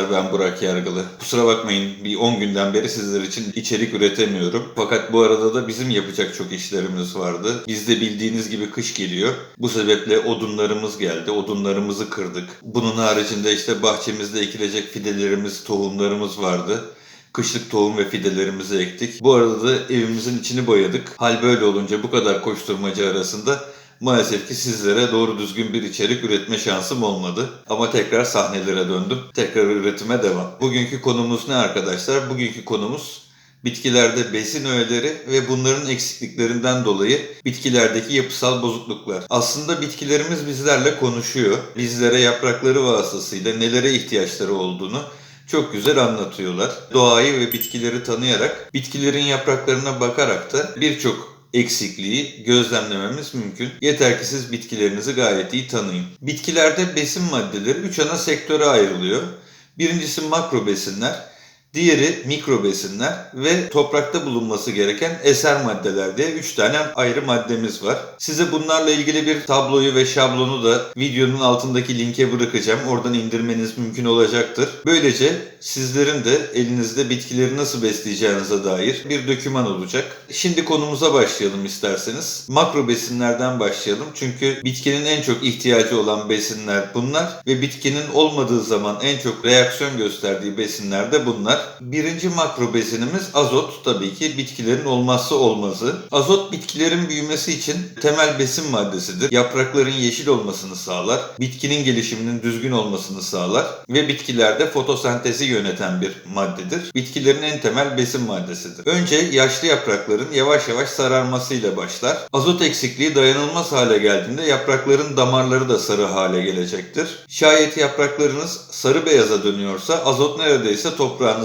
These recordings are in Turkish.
Arkadaşlar. Ben Burak Yargılı. Kusura bakmayın bir 10 günden beri sizler için içerik üretemiyorum. Fakat bu arada da bizim yapacak çok işlerimiz vardı. Bizde bildiğiniz gibi kış geliyor. Bu sebeple odunlarımız geldi. Odunlarımızı kırdık. Bunun haricinde işte bahçemizde ekilecek fidelerimiz, tohumlarımız vardı. Kışlık tohum ve fidelerimizi ektik. Bu arada da evimizin içini boyadık. Hal böyle olunca bu kadar koşturmacı arasında Maalesef ki sizlere doğru düzgün bir içerik üretme şansım olmadı. Ama tekrar sahnelere döndüm. Tekrar üretime devam. Bugünkü konumuz ne arkadaşlar? Bugünkü konumuz bitkilerde besin öğeleri ve bunların eksikliklerinden dolayı bitkilerdeki yapısal bozukluklar. Aslında bitkilerimiz bizlerle konuşuyor. Bizlere yaprakları vasıtasıyla nelere ihtiyaçları olduğunu çok güzel anlatıyorlar. Doğayı ve bitkileri tanıyarak, bitkilerin yapraklarına bakarak da birçok eksikliği gözlemlememiz mümkün. Yeter ki siz bitkilerinizi gayet iyi tanıyın. Bitkilerde besin maddeleri 3 ana sektöre ayrılıyor. Birincisi makro besinler, Diğeri mikro besinler ve toprakta bulunması gereken eser maddeler diye 3 tane ayrı maddemiz var. Size bunlarla ilgili bir tabloyu ve şablonu da videonun altındaki linke bırakacağım. Oradan indirmeniz mümkün olacaktır. Böylece sizlerin de elinizde bitkileri nasıl besleyeceğinize dair bir doküman olacak. Şimdi konumuza başlayalım isterseniz. Makro besinlerden başlayalım. Çünkü bitkinin en çok ihtiyacı olan besinler bunlar ve bitkinin olmadığı zaman en çok reaksiyon gösterdiği besinler de bunlar. Birinci makro besinimiz azot tabii ki bitkilerin olmazsa olmazı. Azot bitkilerin büyümesi için temel besin maddesidir. Yaprakların yeşil olmasını sağlar, bitkinin gelişiminin düzgün olmasını sağlar ve bitkilerde fotosentezi yöneten bir maddedir. Bitkilerin en temel besin maddesidir. Önce yaşlı yaprakların yavaş yavaş sararmasıyla başlar. Azot eksikliği dayanılmaz hale geldiğinde yaprakların damarları da sarı hale gelecektir. Şayet yapraklarınız sarı beyaza dönüyorsa azot neredeyse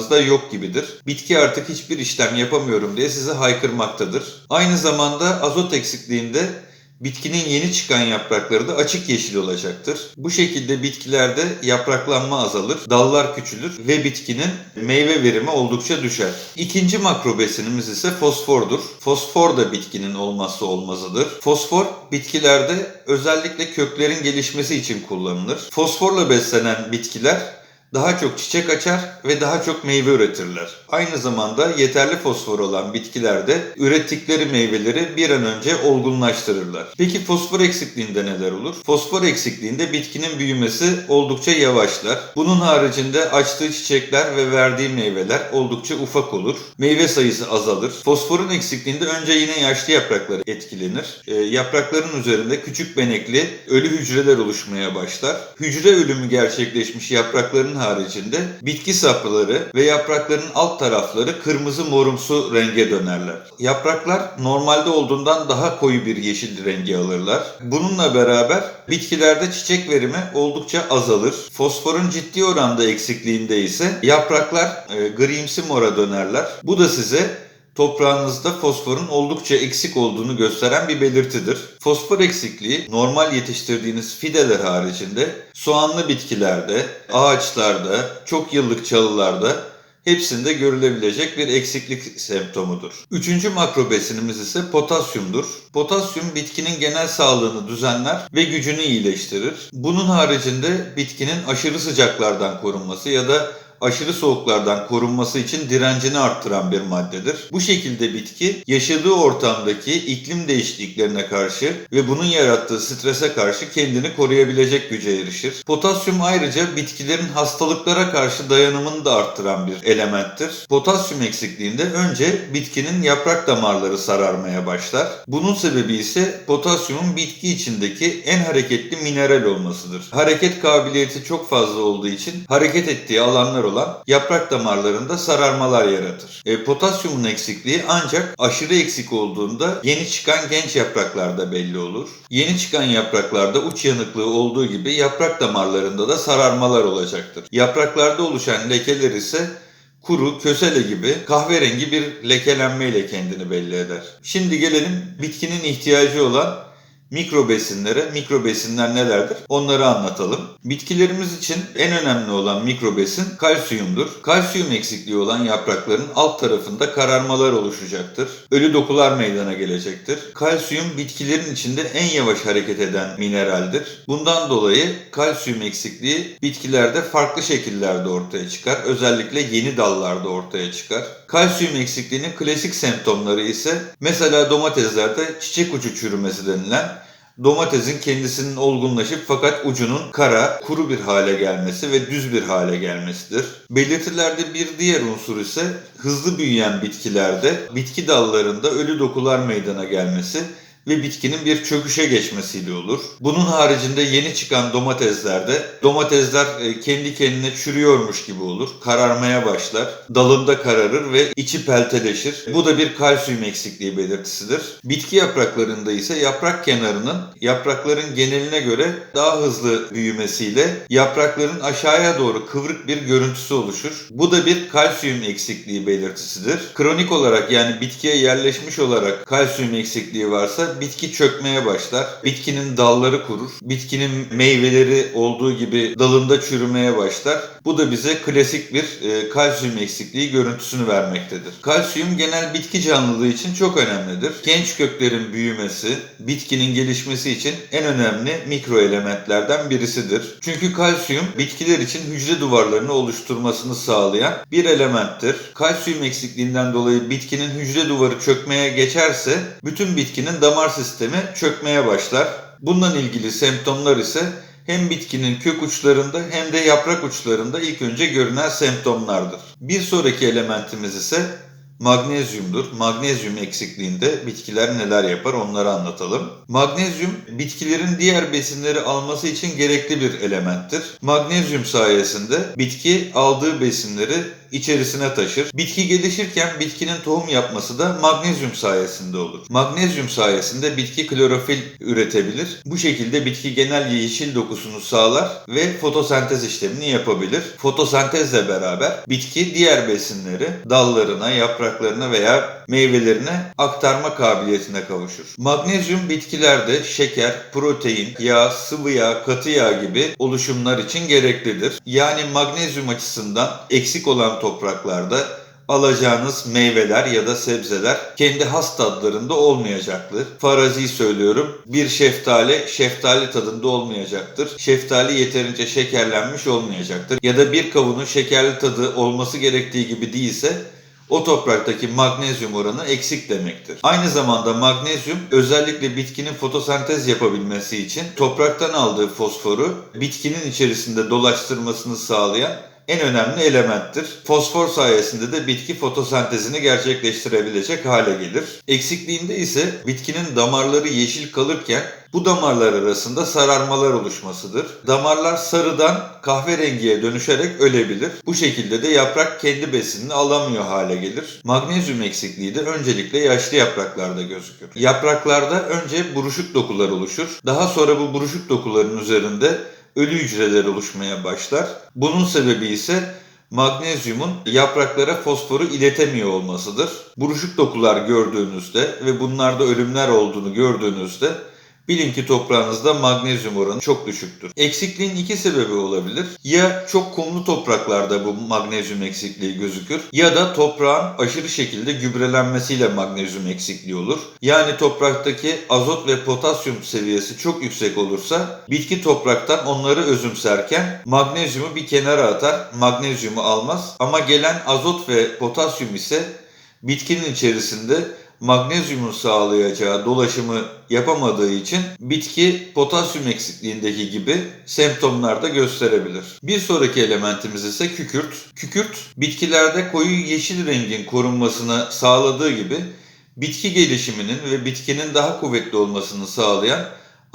toprağınızda yok gibidir. Bitki artık hiçbir işlem yapamıyorum diye size haykırmaktadır. Aynı zamanda azot eksikliğinde Bitkinin yeni çıkan yaprakları da açık yeşil olacaktır. Bu şekilde bitkilerde yapraklanma azalır, dallar küçülür ve bitkinin meyve verimi oldukça düşer. İkinci makro besinimiz ise fosfordur. Fosfor da bitkinin olmazsa olmazıdır. Fosfor bitkilerde özellikle köklerin gelişmesi için kullanılır. Fosforla beslenen bitkiler daha çok çiçek açar ve daha çok meyve üretirler. Aynı zamanda yeterli fosfor olan bitkilerde ürettikleri meyveleri bir an önce olgunlaştırırlar. Peki fosfor eksikliğinde neler olur? Fosfor eksikliğinde bitkinin büyümesi oldukça yavaşlar. Bunun haricinde açtığı çiçekler ve verdiği meyveler oldukça ufak olur. Meyve sayısı azalır. Fosforun eksikliğinde önce yine yaşlı yaprakları etkilenir. E, yaprakların üzerinde küçük benekli ölü hücreler oluşmaya başlar. Hücre ölümü gerçekleşmiş yaprakların haricinde bitki sapları ve yaprakların alt tarafları kırmızı morumsu renge dönerler. Yapraklar normalde olduğundan daha koyu bir yeşil rengi alırlar. Bununla beraber bitkilerde çiçek verimi oldukça azalır. Fosforun ciddi oranda eksikliğinde ise yapraklar e, grimsi mora dönerler. Bu da size toprağınızda fosforun oldukça eksik olduğunu gösteren bir belirtidir. Fosfor eksikliği normal yetiştirdiğiniz fideler haricinde soğanlı bitkilerde, ağaçlarda, çok yıllık çalılarda hepsinde görülebilecek bir eksiklik semptomudur. Üçüncü makro besinimiz ise potasyumdur. Potasyum bitkinin genel sağlığını düzenler ve gücünü iyileştirir. Bunun haricinde bitkinin aşırı sıcaklardan korunması ya da aşırı soğuklardan korunması için direncini arttıran bir maddedir. Bu şekilde bitki yaşadığı ortamdaki iklim değişikliklerine karşı ve bunun yarattığı strese karşı kendini koruyabilecek güce erişir. Potasyum ayrıca bitkilerin hastalıklara karşı dayanımını da arttıran bir elementtir. Potasyum eksikliğinde önce bitkinin yaprak damarları sararmaya başlar. Bunun sebebi ise potasyumun bitki içindeki en hareketli mineral olmasıdır. Hareket kabiliyeti çok fazla olduğu için hareket ettiği alanlar olan yaprak damarlarında sararmalar yaratır. E, potasyumun eksikliği ancak aşırı eksik olduğunda yeni çıkan genç yapraklarda belli olur. Yeni çıkan yapraklarda uç yanıklığı olduğu gibi yaprak damarlarında da sararmalar olacaktır. Yapraklarda oluşan lekeler ise kuru, kösele gibi kahverengi bir lekelenmeyle kendini belli eder. Şimdi gelelim bitkinin ihtiyacı olan mikro besinlere, mikro besinler nelerdir onları anlatalım. Bitkilerimiz için en önemli olan mikro besin kalsiyumdur. Kalsiyum eksikliği olan yaprakların alt tarafında kararmalar oluşacaktır. Ölü dokular meydana gelecektir. Kalsiyum bitkilerin içinde en yavaş hareket eden mineraldir. Bundan dolayı kalsiyum eksikliği bitkilerde farklı şekillerde ortaya çıkar. Özellikle yeni dallarda ortaya çıkar. Kalsiyum eksikliğinin klasik semptomları ise mesela domateslerde çiçek ucu çürümesi denilen domatesin kendisinin olgunlaşıp fakat ucunun kara, kuru bir hale gelmesi ve düz bir hale gelmesidir. Belirtilerde bir diğer unsur ise hızlı büyüyen bitkilerde bitki dallarında ölü dokular meydana gelmesi ve bitkinin bir çöküşe geçmesiyle olur. Bunun haricinde yeni çıkan domateslerde domatesler e, kendi kendine çürüyormuş gibi olur. Kararmaya başlar. Dalında kararır ve içi pelteleşir. Bu da bir kalsiyum eksikliği belirtisidir. Bitki yapraklarında ise yaprak kenarının yaprakların geneline göre daha hızlı büyümesiyle yaprakların aşağıya doğru kıvrık bir görüntüsü oluşur. Bu da bir kalsiyum eksikliği belirtisidir. Kronik olarak yani bitkiye yerleşmiş olarak kalsiyum eksikliği varsa bitki çökmeye başlar. Bitkinin dalları kurur. Bitkinin meyveleri olduğu gibi dalında çürümeye başlar. Bu da bize klasik bir e, kalsiyum eksikliği görüntüsünü vermektedir. Kalsiyum genel bitki canlılığı için çok önemlidir. Genç köklerin büyümesi, bitkinin gelişmesi için en önemli mikro elementlerden birisidir. Çünkü kalsiyum bitkiler için hücre duvarlarını oluşturmasını sağlayan bir elementtir. Kalsiyum eksikliğinden dolayı bitkinin hücre duvarı çökmeye geçerse bütün bitkinin damar sistemi çökmeye başlar. Bununla ilgili semptomlar ise hem bitkinin kök uçlarında hem de yaprak uçlarında ilk önce görünen semptomlardır. Bir sonraki elementimiz ise magnezyumdur. Magnezyum eksikliğinde bitkiler neler yapar onları anlatalım. Magnezyum bitkilerin diğer besinleri alması için gerekli bir elementtir. Magnezyum sayesinde bitki aldığı besinleri içerisine taşır. Bitki gelişirken bitkinin tohum yapması da magnezyum sayesinde olur. Magnezyum sayesinde bitki klorofil üretebilir. Bu şekilde bitki genel yeşil dokusunu sağlar ve fotosentez işlemini yapabilir. Fotosentezle beraber bitki diğer besinleri dallarına, yapraklarına veya meyvelerine aktarma kabiliyetine kavuşur. Magnezyum bitkilerde şeker, protein, yağ, sıvı yağ, katı yağ gibi oluşumlar için gereklidir. Yani magnezyum açısından eksik olan topraklarda alacağınız meyveler ya da sebzeler kendi has tadlarında olmayacaktır. Farazi söylüyorum. Bir şeftali şeftali tadında olmayacaktır. Şeftali yeterince şekerlenmiş olmayacaktır. Ya da bir kavunun şekerli tadı olması gerektiği gibi değilse o topraktaki magnezyum oranı eksik demektir. Aynı zamanda magnezyum özellikle bitkinin fotosentez yapabilmesi için topraktan aldığı fosforu bitkinin içerisinde dolaştırmasını sağlayan en önemli elementtir. Fosfor sayesinde de bitki fotosentezini gerçekleştirebilecek hale gelir. Eksikliğinde ise bitkinin damarları yeşil kalırken bu damarlar arasında sararmalar oluşmasıdır. Damarlar sarıdan kahverengiye dönüşerek ölebilir. Bu şekilde de yaprak kendi besinini alamıyor hale gelir. Magnezyum eksikliği de öncelikle yaşlı yapraklarda gözükür. Yapraklarda önce buruşuk dokular oluşur. Daha sonra bu buruşuk dokuların üzerinde ölü hücreler oluşmaya başlar. Bunun sebebi ise magnezyumun yapraklara fosforu iletemiyor olmasıdır. Buruşuk dokular gördüğünüzde ve bunlarda ölümler olduğunu gördüğünüzde Bilin ki toprağınızda magnezyum oranı çok düşüktür. Eksikliğin iki sebebi olabilir. Ya çok kumlu topraklarda bu magnezyum eksikliği gözükür ya da toprağın aşırı şekilde gübrelenmesiyle magnezyum eksikliği olur. Yani topraktaki azot ve potasyum seviyesi çok yüksek olursa bitki topraktan onları özümserken magnezyumu bir kenara atar, magnezyumu almaz ama gelen azot ve potasyum ise bitkinin içerisinde magnezyumun sağlayacağı dolaşımı yapamadığı için bitki potasyum eksikliğindeki gibi semptomlar da gösterebilir. Bir sonraki elementimiz ise kükürt. Kükürt bitkilerde koyu yeşil rengin korunmasını sağladığı gibi bitki gelişiminin ve bitkinin daha kuvvetli olmasını sağlayan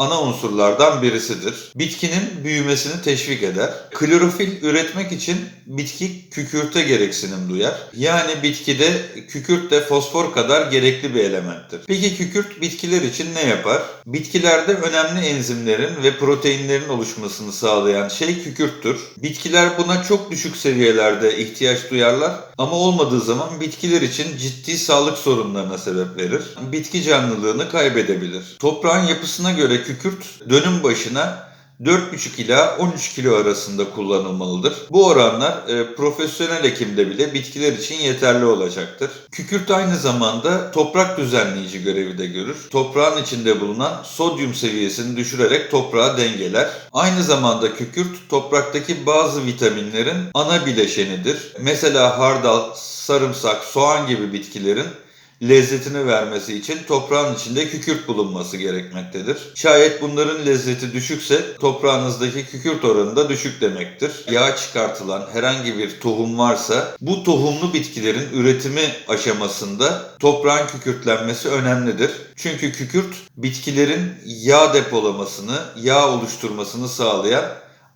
ana unsurlardan birisidir. Bitkinin büyümesini teşvik eder. Klorofil üretmek için bitki kükürte gereksinim duyar. Yani bitkide kükürt de fosfor kadar gerekli bir elementtir. Peki kükürt bitkiler için ne yapar? Bitkilerde önemli enzimlerin ve proteinlerin oluşmasını sağlayan şey kükürttür. Bitkiler buna çok düşük seviyelerde ihtiyaç duyarlar ama olmadığı zaman bitkiler için ciddi sağlık sorunlarına sebep verir. Bitki canlılığını kaybedebilir. Toprağın yapısına göre kükürt dönüm başına 4,5 ila 13 kilo arasında kullanılmalıdır. Bu oranlar e, profesyonel ekimde bile bitkiler için yeterli olacaktır. Kükürt aynı zamanda toprak düzenleyici görevi de görür. Toprağın içinde bulunan sodyum seviyesini düşürerek toprağı dengeler. Aynı zamanda kükürt topraktaki bazı vitaminlerin ana bileşenidir. Mesela hardal, sarımsak, soğan gibi bitkilerin lezzetini vermesi için toprağın içinde kükürt bulunması gerekmektedir. Şayet bunların lezzeti düşükse toprağınızdaki kükürt oranı da düşük demektir. Yağ çıkartılan herhangi bir tohum varsa bu tohumlu bitkilerin üretimi aşamasında toprağın kükürtlenmesi önemlidir. Çünkü kükürt bitkilerin yağ depolamasını, yağ oluşturmasını sağlayan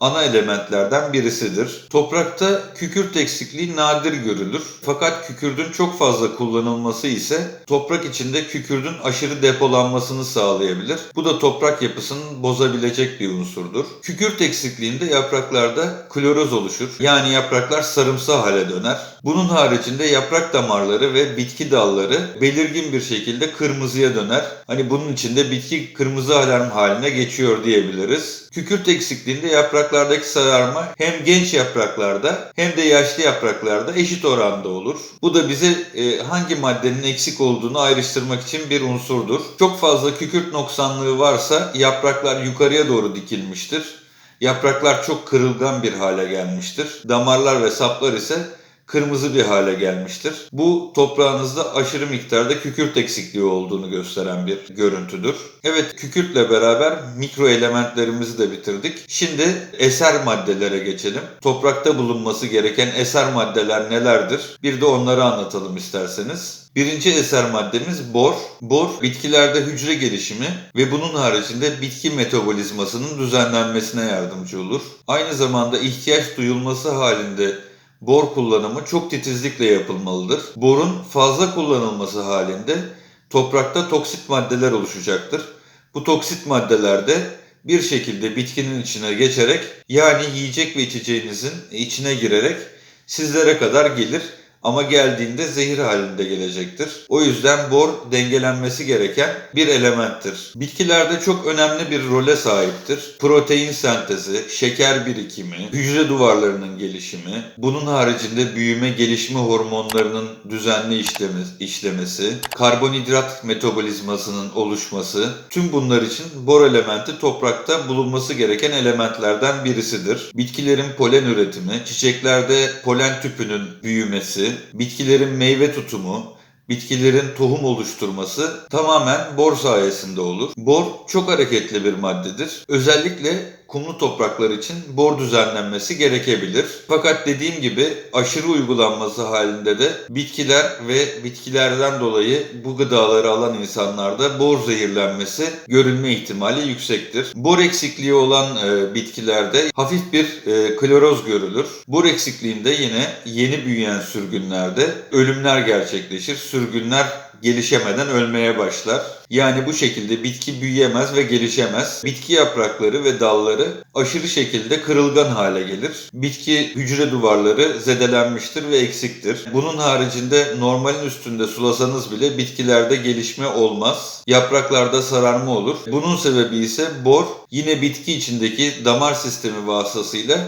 ana elementlerden birisidir. Toprakta kükürt eksikliği nadir görülür. Fakat kükürdün çok fazla kullanılması ise toprak içinde kükürdün aşırı depolanmasını sağlayabilir. Bu da toprak yapısını bozabilecek bir unsurdur. Kükürt eksikliğinde yapraklarda kloroz oluşur. Yani yapraklar sarımsı hale döner. Bunun haricinde yaprak damarları ve bitki dalları belirgin bir şekilde kırmızıya döner. Hani bunun içinde bitki kırmızı alarm haline geçiyor diyebiliriz. Kükürt eksikliğinde yapraklardaki sararma hem genç yapraklarda hem de yaşlı yapraklarda eşit oranda olur. Bu da bize e, hangi maddenin eksik olduğunu ayrıştırmak için bir unsurdur. Çok fazla kükürt noksanlığı varsa yapraklar yukarıya doğru dikilmiştir. Yapraklar çok kırılgan bir hale gelmiştir. Damarlar ve saplar ise kırmızı bir hale gelmiştir. Bu toprağınızda aşırı miktarda kükürt eksikliği olduğunu gösteren bir görüntüdür. Evet kükürtle beraber mikro elementlerimizi de bitirdik. Şimdi eser maddelere geçelim. Toprakta bulunması gereken eser maddeler nelerdir? Bir de onları anlatalım isterseniz. Birinci eser maddemiz bor. Bor bitkilerde hücre gelişimi ve bunun haricinde bitki metabolizmasının düzenlenmesine yardımcı olur. Aynı zamanda ihtiyaç duyulması halinde bor kullanımı çok titizlikle yapılmalıdır. Borun fazla kullanılması halinde toprakta toksit maddeler oluşacaktır. Bu toksit maddeler de bir şekilde bitkinin içine geçerek yani yiyecek ve içeceğinizin içine girerek sizlere kadar gelir ama geldiğinde zehir halinde gelecektir. O yüzden bor dengelenmesi gereken bir elementtir. Bitkilerde çok önemli bir role sahiptir. Protein sentezi, şeker birikimi, hücre duvarlarının gelişimi, bunun haricinde büyüme gelişme hormonlarının düzenli işlemesi, karbonhidrat metabolizmasının oluşması, tüm bunlar için bor elementi toprakta bulunması gereken elementlerden birisidir. Bitkilerin polen üretimi, çiçeklerde polen tüpünün büyümesi, bitkilerin meyve tutumu, bitkilerin tohum oluşturması tamamen bor sayesinde olur. Bor çok hareketli bir maddedir. Özellikle kumlu topraklar için bor düzenlenmesi gerekebilir. Fakat dediğim gibi aşırı uygulanması halinde de bitkiler ve bitkilerden dolayı bu gıdaları alan insanlarda bor zehirlenmesi görülme ihtimali yüksektir. Bor eksikliği olan e, bitkilerde hafif bir e, kloroz görülür. Bor eksikliğinde yine yeni büyüyen sürgünlerde ölümler gerçekleşir. Sürgünler gelişemeden ölmeye başlar. Yani bu şekilde bitki büyüyemez ve gelişemez. Bitki yaprakları ve dalları aşırı şekilde kırılgan hale gelir. Bitki hücre duvarları zedelenmiştir ve eksiktir. Bunun haricinde normalin üstünde sulasanız bile bitkilerde gelişme olmaz. Yapraklarda sararma olur. Bunun sebebi ise bor yine bitki içindeki damar sistemi vasıtasıyla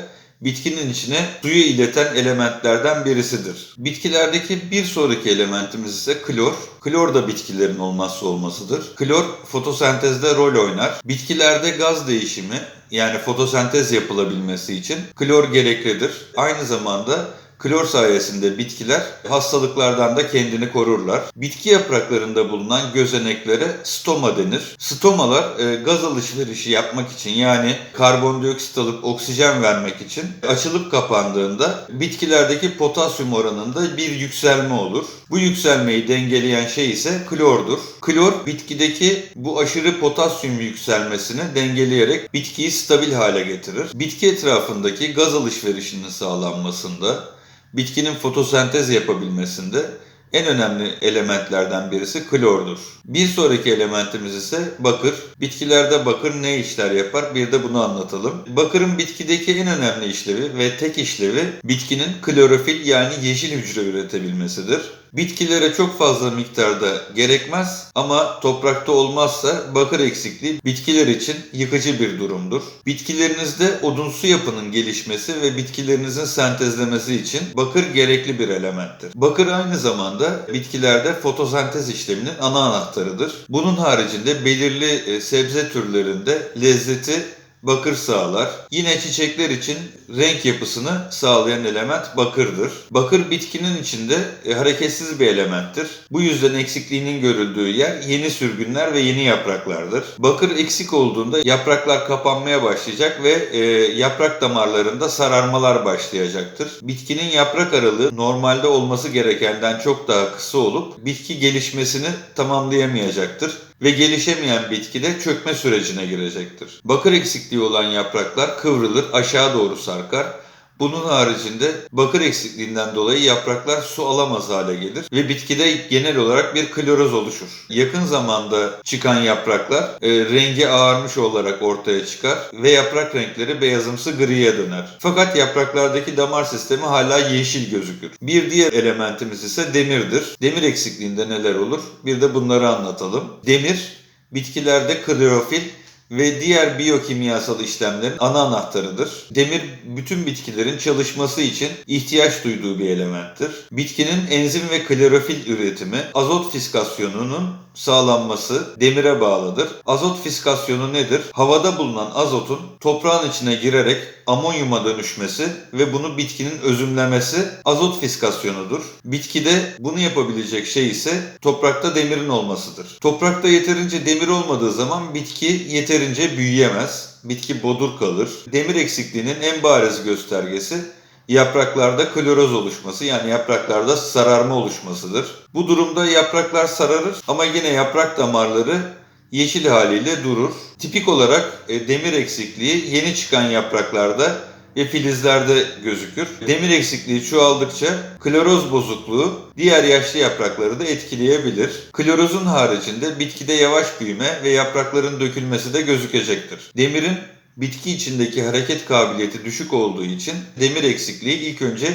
bitkinin içine suyu ileten elementlerden birisidir. Bitkilerdeki bir sonraki elementimiz ise klor. Klor da bitkilerin olmazsa olmasıdır. Klor fotosentezde rol oynar. Bitkilerde gaz değişimi yani fotosentez yapılabilmesi için klor gereklidir. Aynı zamanda Klor sayesinde bitkiler hastalıklardan da kendini korurlar. Bitki yapraklarında bulunan gözeneklere stoma denir. Stomalar e, gaz alışverişi yapmak için yani karbondioksit alıp oksijen vermek için açılıp kapandığında bitkilerdeki potasyum oranında bir yükselme olur. Bu yükselmeyi dengeleyen şey ise klordur. Klor bitkideki bu aşırı potasyum yükselmesini dengeleyerek bitkiyi stabil hale getirir. Bitki etrafındaki gaz alışverişinin sağlanmasında, bitkinin fotosentez yapabilmesinde en önemli elementlerden birisi klordur. Bir sonraki elementimiz ise bakır. Bitkilerde bakır ne işler yapar? Bir de bunu anlatalım. Bakırın bitkideki en önemli işlevi ve tek işlevi bitkinin klorofil yani yeşil hücre üretebilmesidir. Bitkilere çok fazla miktarda gerekmez ama toprakta olmazsa bakır eksikliği bitkiler için yıkıcı bir durumdur. Bitkilerinizde odunsu yapının gelişmesi ve bitkilerinizin sentezlemesi için bakır gerekli bir elementtir. Bakır aynı zamanda bitkilerde fotosentez işleminin ana anahtarıdır. Bunun haricinde belirli e, sebze türlerinde lezzeti bakır sağlar. Yine çiçekler için renk yapısını sağlayan element bakırdır. Bakır bitkinin içinde e, hareketsiz bir elementtir. Bu yüzden eksikliğinin görüldüğü yer yeni sürgünler ve yeni yapraklardır. Bakır eksik olduğunda yapraklar kapanmaya başlayacak ve e, yaprak damarlarında sararmalar başlayacaktır. Bitkinin yaprak aralığı normalde olması gerekenden çok daha kısa olup bitki gelişmesini tamamlayamayacaktır ve gelişemeyen bitki de çökme sürecine girecektir. Bakır eksikliği olan yapraklar kıvrılır, aşağı doğru sarkar. Bunun haricinde bakır eksikliğinden dolayı yapraklar su alamaz hale gelir ve bitkide genel olarak bir kloroz oluşur. Yakın zamanda çıkan yapraklar e, rengi ağarmış olarak ortaya çıkar ve yaprak renkleri beyazımsı griye döner. Fakat yapraklardaki damar sistemi hala yeşil gözükür. Bir diğer elementimiz ise demirdir. Demir eksikliğinde neler olur? Bir de bunları anlatalım. Demir bitkilerde klorofil ve diğer biyokimyasal işlemlerin ana anahtarıdır. Demir bütün bitkilerin çalışması için ihtiyaç duyduğu bir elementtir. Bitkinin enzim ve klorofil üretimi azot fiskasyonunun sağlanması demire bağlıdır. Azot fiskasyonu nedir? Havada bulunan azotun toprağın içine girerek amonyuma dönüşmesi ve bunu bitkinin özümlemesi azot fiskasyonudur. Bitkide bunu yapabilecek şey ise toprakta demirin olmasıdır. Toprakta yeterince demir olmadığı zaman bitki yeterince büyüyemez. Bitki bodur kalır. Demir eksikliğinin en bariz göstergesi yapraklarda kloroz oluşması yani yapraklarda sararma oluşmasıdır. Bu durumda yapraklar sararır ama yine yaprak damarları yeşil haliyle durur. Tipik olarak e, demir eksikliği yeni çıkan yapraklarda ve filizlerde gözükür. Demir eksikliği çoğaldıkça kloroz bozukluğu diğer yaşlı yaprakları da etkileyebilir. Klorozun haricinde bitkide yavaş büyüme ve yaprakların dökülmesi de gözükecektir. Demirin bitki içindeki hareket kabiliyeti düşük olduğu için demir eksikliği ilk önce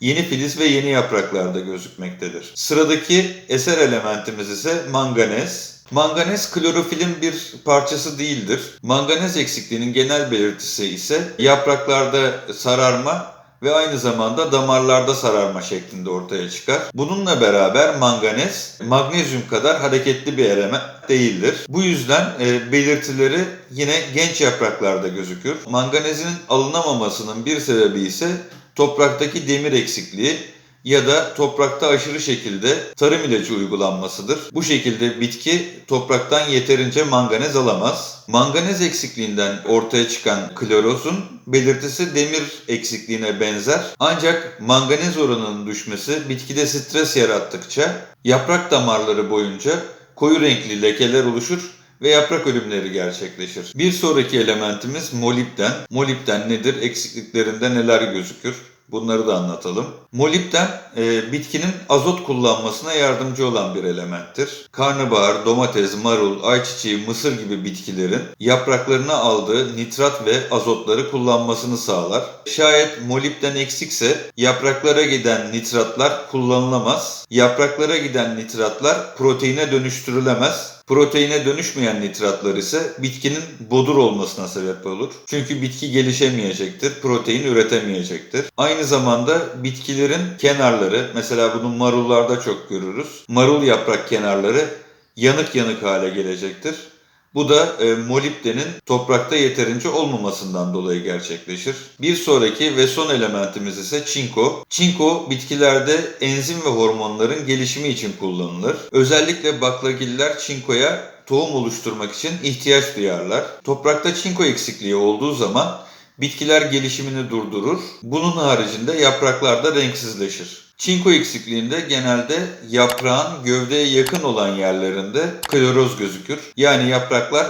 yeni filiz ve yeni yapraklarda gözükmektedir. Sıradaki eser elementimiz ise manganez. Manganez klorofilin bir parçası değildir. Manganez eksikliğinin genel belirtisi ise yapraklarda sararma ve aynı zamanda damarlarda sararma şeklinde ortaya çıkar. Bununla beraber manganez magnezyum kadar hareketli bir element değildir. Bu yüzden e, belirtileri yine genç yapraklarda gözükür. Manganezin alınamamasının bir sebebi ise topraktaki demir eksikliği ya da toprakta aşırı şekilde tarım ilacı uygulanmasıdır. Bu şekilde bitki topraktan yeterince manganez alamaz. Manganez eksikliğinden ortaya çıkan klorozun belirtisi demir eksikliğine benzer. Ancak manganez oranının düşmesi bitkide stres yarattıkça yaprak damarları boyunca koyu renkli lekeler oluşur ve yaprak ölümleri gerçekleşir. Bir sonraki elementimiz molibden. Molibden nedir? Eksikliklerinde neler gözükür? Bunları da anlatalım. Molibden e, bitkinin azot kullanmasına yardımcı olan bir elementtir. Karnabahar, domates, marul, ayçiçeği, mısır gibi bitkilerin yapraklarına aldığı nitrat ve azotları kullanmasını sağlar. Şayet molibden eksikse yapraklara giden nitratlar kullanılamaz. Yapraklara giden nitratlar proteine dönüştürülemez. Proteine dönüşmeyen nitratlar ise bitkinin bodur olmasına sebep olur. Çünkü bitki gelişemeyecektir, protein üretemeyecektir. Aynı zamanda bitkilerin kenarları, mesela bunu marullarda çok görürüz. Marul yaprak kenarları yanık yanık hale gelecektir. Bu da e, molibdenin toprakta yeterince olmamasından dolayı gerçekleşir. Bir sonraki ve son elementimiz ise çinko. Çinko bitkilerde enzim ve hormonların gelişimi için kullanılır. Özellikle baklagiller çinkoya tohum oluşturmak için ihtiyaç duyarlar. Toprakta çinko eksikliği olduğu zaman bitkiler gelişimini durdurur. Bunun haricinde yapraklar da renksizleşir. Çinko eksikliğinde genelde yaprağın gövdeye yakın olan yerlerinde kloroz gözükür. Yani yapraklar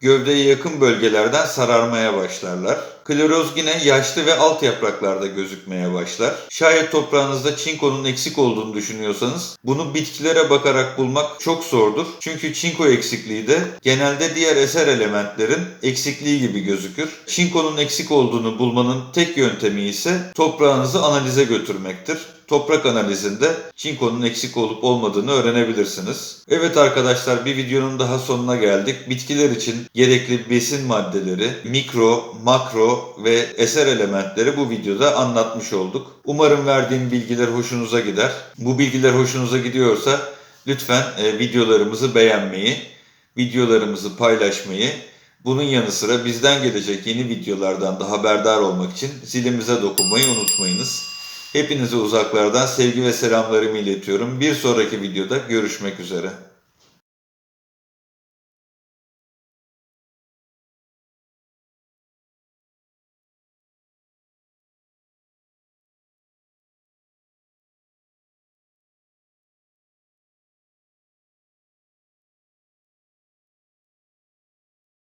gövdeye yakın bölgelerden sararmaya başlarlar. Kloroz yine yaşlı ve alt yapraklarda gözükmeye başlar. Şayet toprağınızda çinkonun eksik olduğunu düşünüyorsanız bunu bitkilere bakarak bulmak çok zordur. Çünkü çinko eksikliği de genelde diğer eser elementlerin eksikliği gibi gözükür. Çinkonun eksik olduğunu bulmanın tek yöntemi ise toprağınızı analize götürmektir toprak analizinde çinkonun eksik olup olmadığını öğrenebilirsiniz. Evet arkadaşlar bir videonun daha sonuna geldik. Bitkiler için gerekli besin maddeleri, mikro, makro ve eser elementleri bu videoda anlatmış olduk. Umarım verdiğim bilgiler hoşunuza gider. Bu bilgiler hoşunuza gidiyorsa lütfen e, videolarımızı beğenmeyi, videolarımızı paylaşmayı, bunun yanı sıra bizden gelecek yeni videolardan da haberdar olmak için zilimize dokunmayı unutmayınız. Hepinize uzaklardan sevgi ve selamlarımı iletiyorum. Bir sonraki videoda görüşmek üzere.